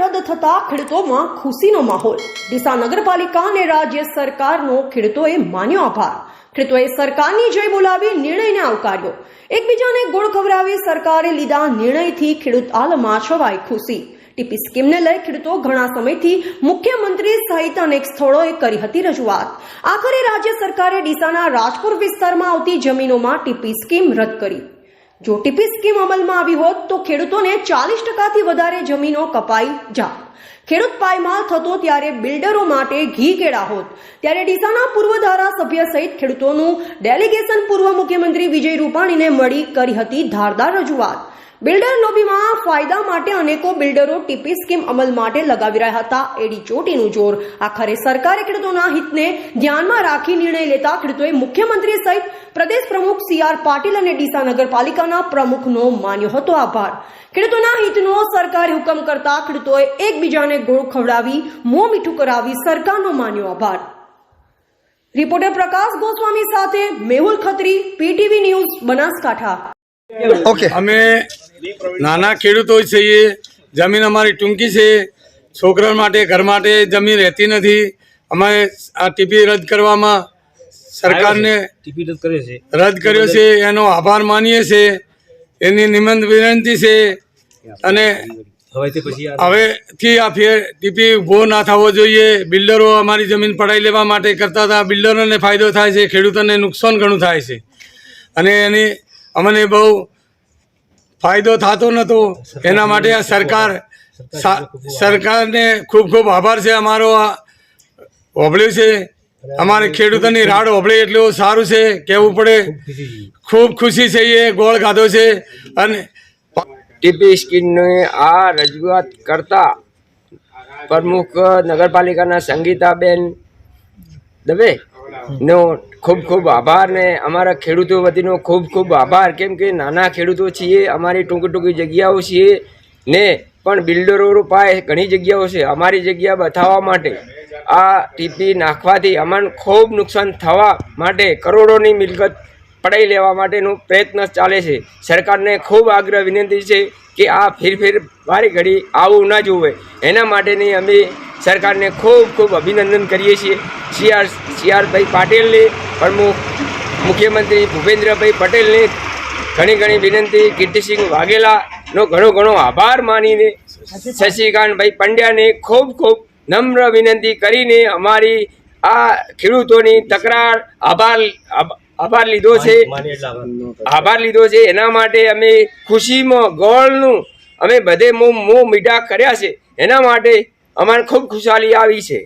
રદ થતા ખેડૂતોમાં ખુશીનો માહોલ. ડીસા નગરપાલિકા અને રાજ્ય સરકારનો ખેડૂતોએ માન્યો આભાર. ખેડૂતોએ સરકારની જય બોલાવી નિર્ણયને આવકાર્યો. એકબીજાને ગોળ ખવડાવી સરકારે લીધા નિર્ણયથી ખેડૂત આલમાં છવાય ખુશી. ટીપી સ્કીમને લઈ ખેડૂતો ઘણા સમયથી મુખ્યમંત્રી સહિત અનેક સ્થળોએ કરી હતી રજૂઆત. આખરે રાજ્ય સરકારે ડીસાના રાજપુર વિસ્તારમાં આવતી જમીનોમાં ટીપી સ્કીમ રદ કરી. જો ટીપી સ્કીમ અમલમાં આવી હોત તો ખેડૂતોને ચાલીસ ટકાથી વધારે જમીનો કપાઈ જાત ખેડૂત પાયમાલ થતો ત્યારે બિલ્ડરો માટે ઘી કેળા હોત. ત્યારે ડીસાના પૂર્વ ધારાસભ્ય સહિત ખેડૂતોનું ડેલિગેશન પૂર્વ મુખ્યમંત્રી વિજય રૂપાણીને મળી કરી હતી ધારદાર રજૂઆત. બિલ્ડર લોબીમાં ફાયદા માટે અનેકો બિલ્ડરો ટીપી સ્કીમ અમલ માટે લગાવી રહ્યા હતા. એડી ચોટીનું જોર. આખરે સરકારે ખેડૂતોના હિતને ધ્યાનમાં રાખી નિર્ણય લેતા ખેડૂતોએ મુખ્યમંત્રી સહિત પ્રદેશ પ્રમુખ સી આર પાટીલ અને ડીસા નગરપાલિકાના પ્રમુખનો માન્યો હતો આભાર. ખેડૂતોના હિતનો સરકારે હુકમ કરતા ખેડૂતોએ એકબીજાને ગોળ ખવડાવી મોં મીઠું કરાવી સરકારનો માન્યો આભાર. રિપોર્ટર પ્રકાશ ગોસ્વામી સાથે Mehul Khatri PTV news Banaskantha. Okay. અમે નાના ખેડૂતો છીએ જમીન અમારી ટૂંકી છે. છોકરા માટે ઘર માટે જમીન રહેતી નથી. અમે આ ટીપી રદ કરવામાં સરકારને ટીપી રદ કર્યો છે. રદ કર્યો છે. એનો આભાર માનીએ છીએ એની નિમંત વિનંતી છે. અને હવેથી આ ફેર ટીપી ઊભો ના થવો જોઈએ. બિલ્ડરો અમારી જમીન પડાઈ લેવા માટે કરતા હતા. બિલ્ડરોને ફાયદો થાય છે. ખેડૂતોને નુકસાન ઘણું થાય છે. અને એની અમને બહુ ફાયદો થતો નહોતો એના માટે આ સરકાર સરકારને ખૂબ ખૂબ આભાર છે. અમારો આ હોબળ્યું છે. અમારે ખેડૂતોની રાડ હોબળે એટલું સારું છે. કહેવું પડે. ખૂબ ખુશી છે એ ગોળ ખાધો છે. અને ટીપી સ્કીમની આ રજૂઆત કરતા પ્રમુખ નગરપાલિકાના સંગીતાબેન દવે નો, ખૂબ ખૂબ આભાર ને અમારા ખેડૂતો વતીનો ખૂબ ખૂબ આભાર. કેમ કે નાના ખેડૂતો છીએ, અમારી ટૂંકી ટૂંકી જગ્યાઓ છીએ ને પણ બિલ્ડરો પાસે ઘણી જગ્યાઓ છે. અમારી જગ્યા બતાવવા માટે આ ટીપી નાખવાથી અમને ખૂબ નુકસાન થવા માટે કરોડોની મિલકત પડાવી લેવા માટેનું પ્રયત્ન ચાલે છે. સરકારને ખૂબ આગ્રહ વિનંતી છે કે આ ફેરફેર મારી ઘડી આવું ના જોવે. એના માટેની અમે સરકારને ખૂબ ખૂબ અભિનંદન કરીએ છીએ. સી આર સી આરભાઈ પાટીલને પણ મુખ્યમંત્રી ભૂપેન્દ્રભાઈ પટેલને ઘણી ઘણી વિનંતી. કીર્તિસિંહ વાઘેલાનો ઘણો ઘણો આભાર માનીને શશિકાંતભાઈ પંડ્યાને ખૂબ ખૂબ નમ્ર વિનંતી કરીને અમારી આ ખેડૂતોની તકરાર આભાર આભાર લીધો છે. આભાર. લીધો છે. એના માટે અમે ખુશીમાં ગોળનું અમે બધે મોં મોં મીઠા કર્યા છે. એના માટે અમારે ખૂબ ખુશાલી આવી છે.